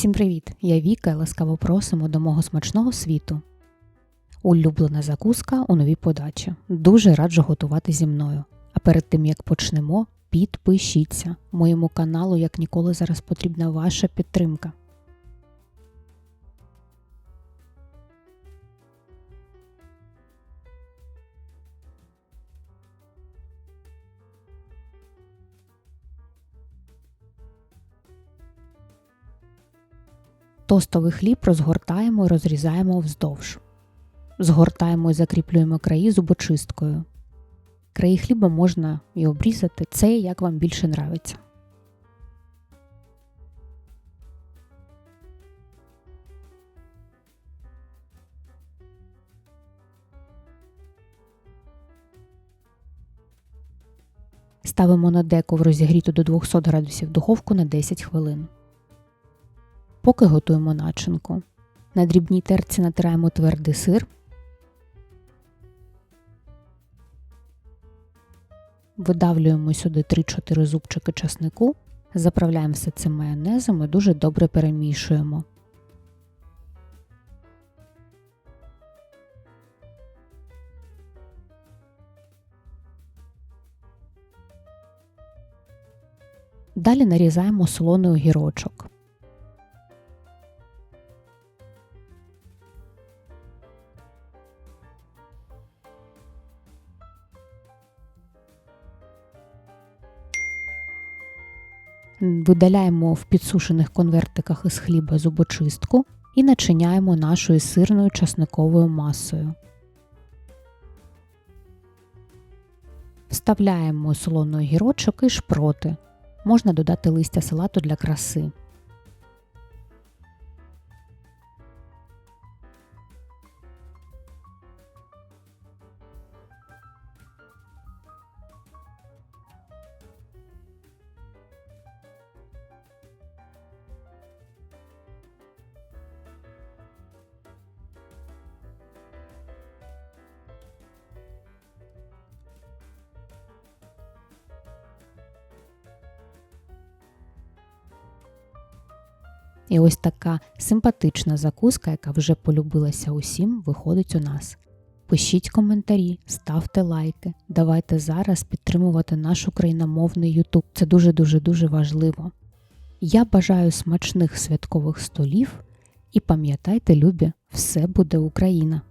Всім привіт! Я Віка ласкаво просимо до мого смачного світу. Улюблена закуска у новій подачі. Дуже раджу готувати зі мною. А перед тим як почнемо, підпишіться. Моєму каналу як ніколи зараз потрібна ваша підтримка. Тостовий хліб розгортаємо і розрізаємо вздовж. Згортаємо і закріплюємо краї зубочисткою. Краї хліба можна і обрізати, це як вам більше нравиться. Ставимо на деко в розігріту до 200 градусів духовку на 10 хвилин. Поки готуємо начинку. На дрібній терці натираємо твердий сир. Видавлюємо сюди 3-4 зубчики часнику, заправляємо все це майонезом і дуже добре перемішуємо. Далі нарізаємо солоний огірочок. Видаляємо в підсушених конвертиках із хліба зубочистку і начиняємо нашою сирною часниковою масою. Вставляємо солоний гірочок і шпроти. Можна додати листя салату для краси. І ось така симпатична закуска, яка вже полюбилася усім, виходить у нас. Пишіть коментарі, ставте лайки, давайте зараз підтримувати наш україномовний YouTube. Це дуже-дуже дуже важливо. Я бажаю смачних святкових столів і пам'ятайте, любі, все буде Україна!